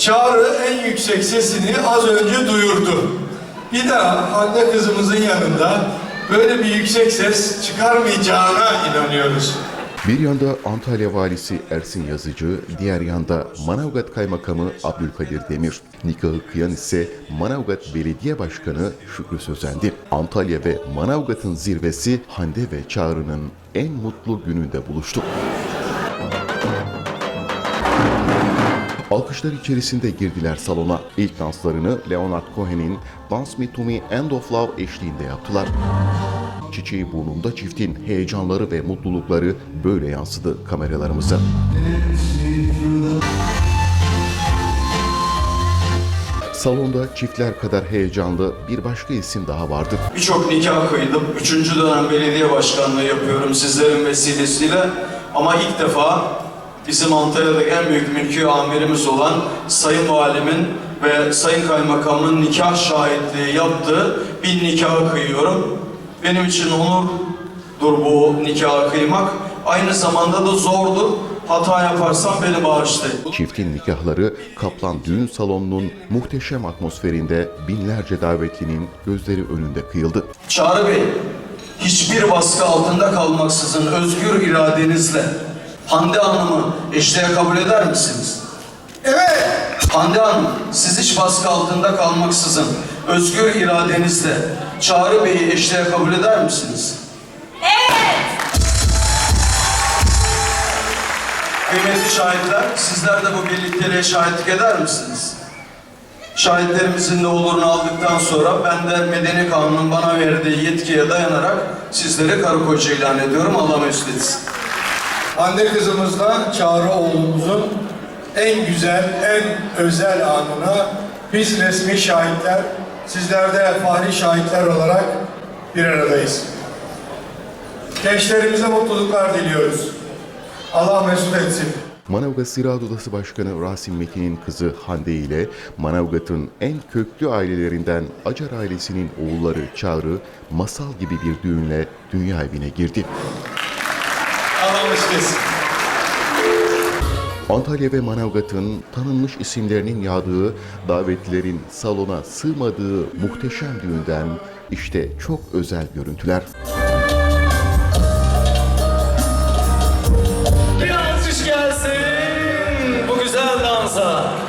Çağrı en yüksek sesini az önce duyurdu. Bir daha anne kızımızın yanında böyle bir yüksek ses çıkarmayacağına inanıyoruz. Bir yanda Antalya Valisi Ersin Yazıcı, diğer yanda Manavgat Kaymakamı Abdülkadir Demir. Nikahı kıyan ise Manavgat Belediye Başkanı Şükrü Sözendi. Antalya ve Manavgat'ın zirvesi Hande ve Çağrı'nın en mutlu gününde buluştu. Alkışlar içerisinde girdiler salona. İlk danslarını Leonard Cohen'in Dance Me To Me End Of Love eşliğinde yaptılar. Çiçeği burnunda çiftin heyecanları ve mutlulukları böyle yansıdı kameralarımıza. Salonda çiftler kadar heyecanlı bir başka isim daha vardı. Birçok nikah kıydım. Üçüncü dönem belediye başkanlığı yapıyorum sizlerin vesilesiyle. Ama ilk defa bizim Antalya'daki en büyük mülki amirimiz olan Sayın Valimin ve Sayın Kaymakamın nikah şahitliği yaptığı bir nikahı kıyıyorum. Benim için onurdur bu nikahı kıymak. Aynı zamanda da zordu. Hata yaparsam beni bağışlayın. Çiftin nikahları Kaplan Düğün Salonu'nun muhteşem atmosferinde binlerce davetlinin gözleri önünde kıyıldı. Çağrı Bey, hiçbir baskı altında kalmaksızın özgür iradenizle Hande Hanım'ı eşliğe kabul eder misiniz? Evet, Hande Hanım, siz hiç baskı altında kalmaksızın özgür iradenizle Çağrı Bey'i eşliğe kabul eder misiniz? Kıymetli şahitler, sizler de bu birlikteliğe şahitlik eder misiniz? Şahitlerimizin de olurunu aldıktan sonra ben de Medeni Kanun'un bana verdiği yetkiye dayanarak sizlere karı koca ilan ediyorum. Allah mesut etsin. Anne kızımızla Çağrı oğlumuzun en güzel, en özel anına biz resmi şahitler, sizler de fahri şahitler olarak bir aradayız. Gençlerimize mutluluklar diliyoruz. Allah mesut etsin. Manavgat Ziraat Odası Başkanı Rasim Metin'in kızı Hande ile Manavgat'ın en köklü ailelerinden Acar ailesinin oğulları Çağrı masal gibi bir düğünle dünya evine girdi. Allah. Antalya ve Manavgat'ın tanınmış isimlerinin yağdığı, davetlilerin salona sığmadığı muhteşem düğünden işte çok özel görüntüler. Bir alkış gelsin bu güzel dansa.